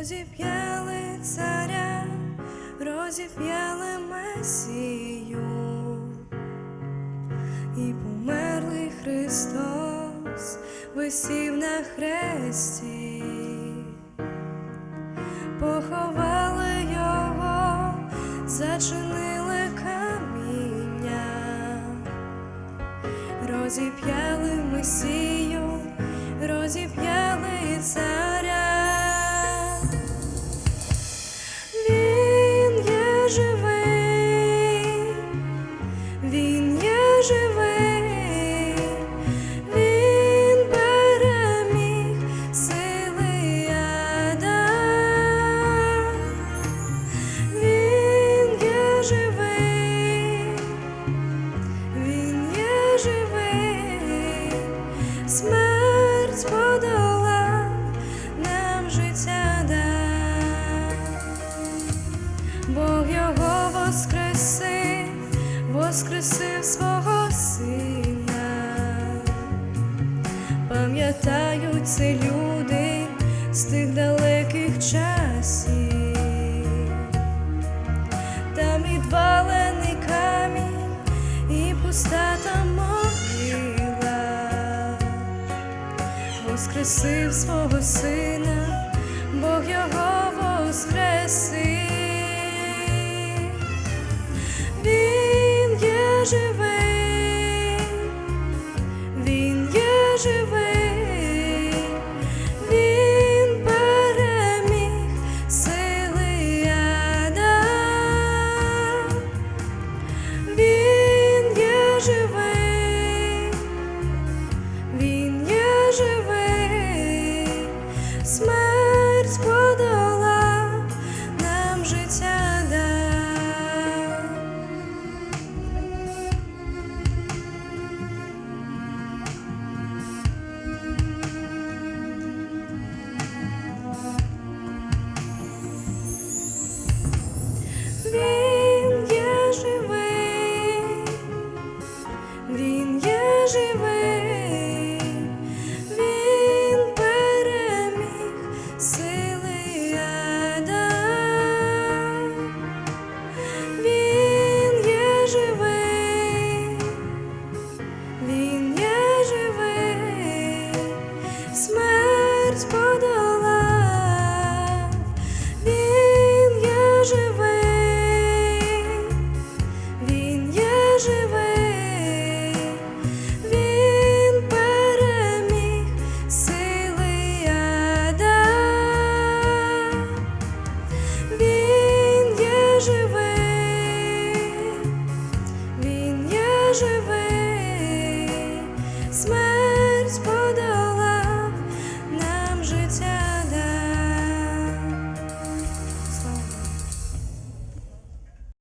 розіп'яли царя, розіп'яли Месію, і померлий Христос висів на хресті, поховали його, зачинили каміння, розіп'яли Месію, розіп'яли подолав, нам життя дав. Бог його воскресив, воскресив свого сина. Пам'ятають люди з тих далеких часів. Там відвалений камінь і пуста там Воскресив свого сина, Бог його воскресив. Він є живий, переживи.